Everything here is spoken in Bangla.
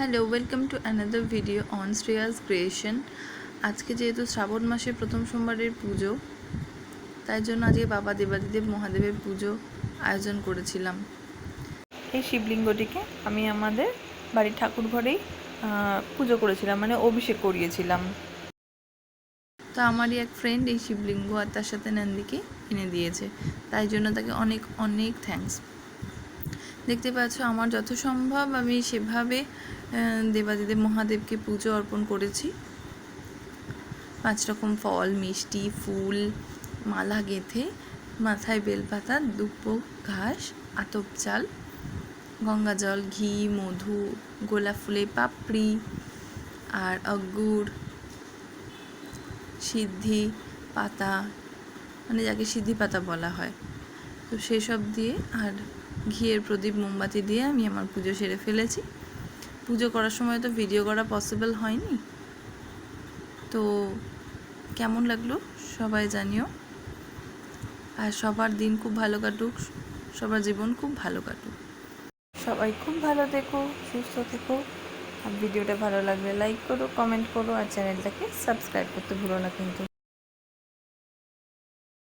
Hello welcome to another video on Shreyas creation আজকে যেহেতু শ্রাবণ মাসের প্রথম সোমবারের পুজো তাই জন্য আজকে বাবা দেবাদিদেব মহাদেবের পুজো আয়োজন করেছিলাম। এই শিবলিঙ্গটিকে আমি আমাদের বাড়ির ঠাকুর ঘরেই পুজো করেছিলাম মানে অভিষেক করিয়েছিলাম। তো আমারই এক ফ্রেন্ড এই শিবলিঙ্গ আর তার সাথে নন্দীকে কিনে দিয়েছে। তাই জন্য তাকে অনেক অনেক থ্যাঙ্কস দেখতে পাচ্ছ, আমার যত সম্ভব আমি সেভাবে দেবাদিদেব মহাদেবকে পুজো অর্পণ করেছি। পাঁচ রকম ফল, মিষ্টি, ফুল, মালা গেঁথে, মাথায় বেলপাতা দুব্বো ঘাস, আতপ চাল, গঙ্গা জল, ঘি, মধু, গোলাপ ফুলের পাপড়ি আর অগ্গুর সিদ্ধি পাতা মানে যাকে সিদ্ধি পাতা বলা হয়। তো সেসব দিয়ে আর ঘিয়ের প্রদীপ মোমবাতি দিয়ে আমি আমার পুজো সেরে ফেলেছি। পুজো করার সময় তো ভিডিও করা পসিবল হয়নি। তো কেমন লাগল সবাই জানিও। আর সবার দিন খুব ভালো কাটুক, সবার জীবন খুব ভালো কাটুক। সবাই খুব ভালো থেকো, সুস্থ থেকো। আর ভিডিওটা ভালো লাগলে লাইক করো কমেন্ট করো, আর চ্যানেলটাকে সাবস্ক্রাইব করতে ভুলো না কিন্তু।